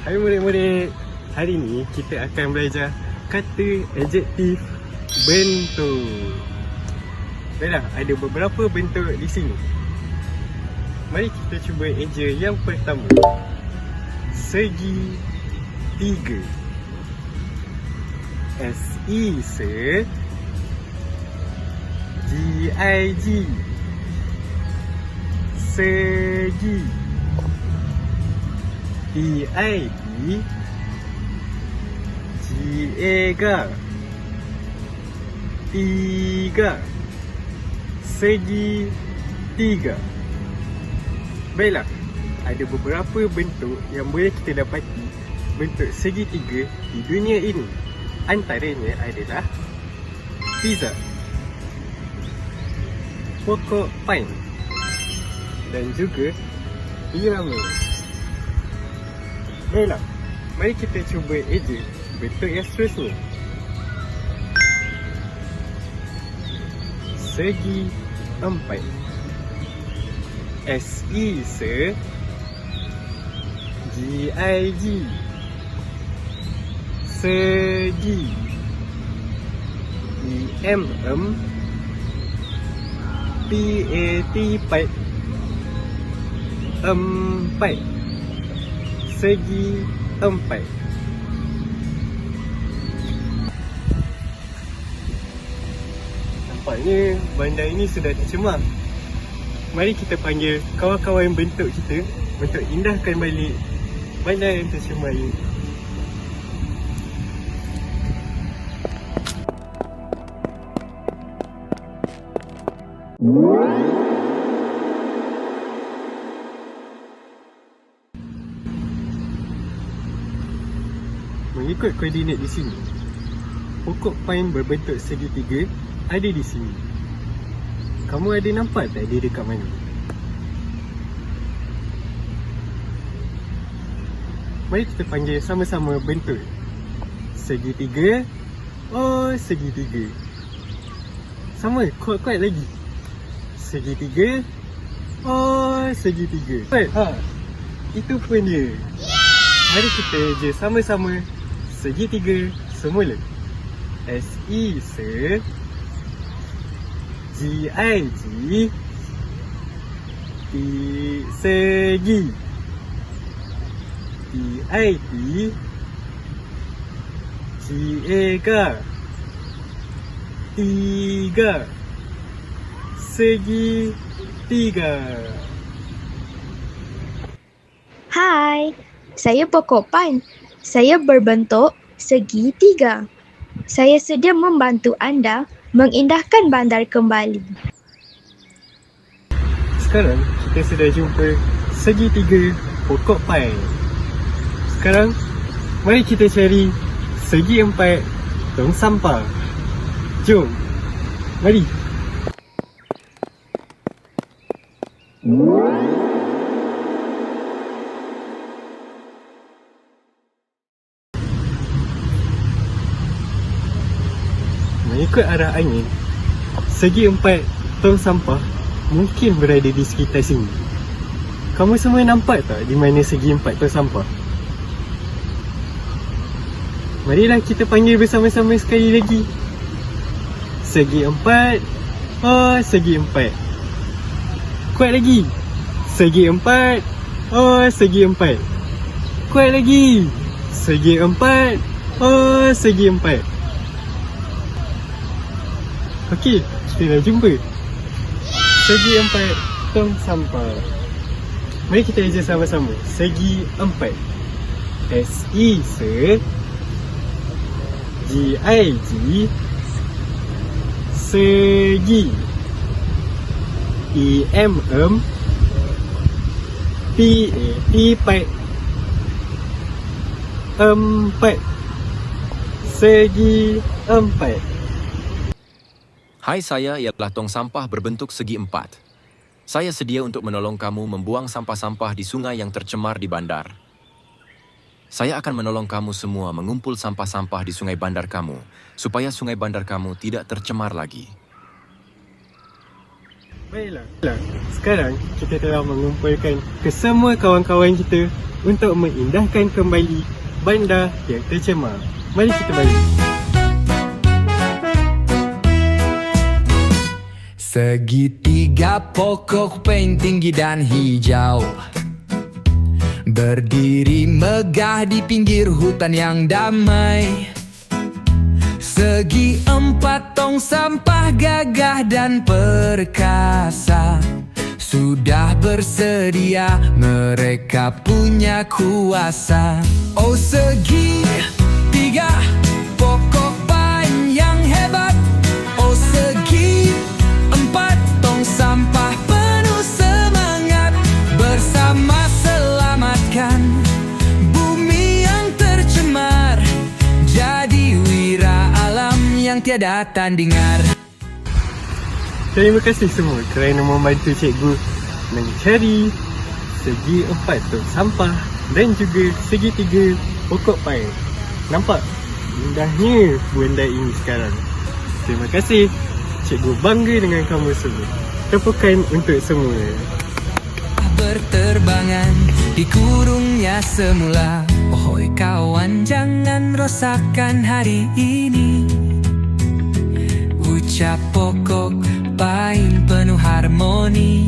Hai murid-murid Hari ni kita akan belajar kata adjektif bentuk. Baiklah, ada beberapa bentuk di sini. Mari kita cuba eja yang pertama. Segi tiga. S-E se G-I-G Segi T-I-T G-A-G Tiga Segi Tiga Baiklah Ada beberapa bentuk yang boleh kita dapati Bentuk segi tiga di dunia ini Antaranya adalah Pizza Pokok pine Dan juga Irama Baiklah Mari kita cuba eja bentuk yang seterusnya Segi empat. S-E se G-I-G Segi E-M-M P-A-T Pat Empat Segi empat. Nampaknya bandar ini sudah tercemar Mari kita panggil kawan-kawan bentuk kita Untuk indahkan balik bandar yang tercemar ini Mengikut koordinat di sini. Pokok pine berbentuk segitiga ada di sini. Kamu ada nampak tak dia dekat mana? Mari kita panggil sama-sama bentuk. Segitiga Oh, segitiga Sama, kuat-kuat lagi. Segitiga Oh, segitiga Kuat, ha. Itu pun dia. Mari kita je sama-sama Segitiga semula S-E se G-I-G T segi T-I-T G-A-G Tiga Segi Tiga Hai, saya pokok pan. Saya berbentuk segi tiga. Saya sedia membantu anda mengindahkan bandar kembali. Sekarang kita sudah jumpa segitiga pokok pai. Sekarang mari kita cari segi empat tong sampah. Jom. Mari. Mengikut arah angin, segi empat tong sampah mungkin berada di sekitar sini. Kamu semua nampak tak di mana segi empat tong sampah? Marilah kita panggil bersama-sama sekali lagi. Segi empat. Oh, segi empat. Kuat lagi. Segi empat. Oh, segi empat. Kuat lagi. Segi empat. Oh, segi empat. Okey, kita dah jumpa. Segi empat tong sampah. Mari kita eja sama-sama. Segi empat. S-E se G-I-G Segi E-M-M P-A-T Pat Empat Segi empat Hai saya ialah tong sampah berbentuk segi empat. Saya sedia untuk menolong kamu membuang sampah-sampah di sungai yang tercemar di bandar. Saya akan menolong kamu semua mengumpul sampah-sampah di sungai bandar kamu supaya sungai bandar kamu tidak tercemar lagi. Baiklah. Sekarang kita telah mengumpulkan kesemua kawan-kawan kita untuk mengindahkan kembali bandar yang tercemar. Mari kita balik. Segitiga pokok pain tinggi dan hijau. Berdiri megah di pinggir hutan yang damai. Segi empat tong sampah gagah dan perkasa. Sudah bersedia mereka punya kuasa. Oh segi tiga tiada tandingar Terima kasih semua kerana membantu cikgu mencari segi empat tong sampah dan juga segi tiga pokok pain. Nampak indahnya benda ini sekarang. Terima kasih. Cikgu bangga dengan kamu semua. Tepukan untuk semua. berterbangan di kurungnya semula Ohoi kawan jangan rosakkan hari ini Ucap pokok. Pain penuh harmoni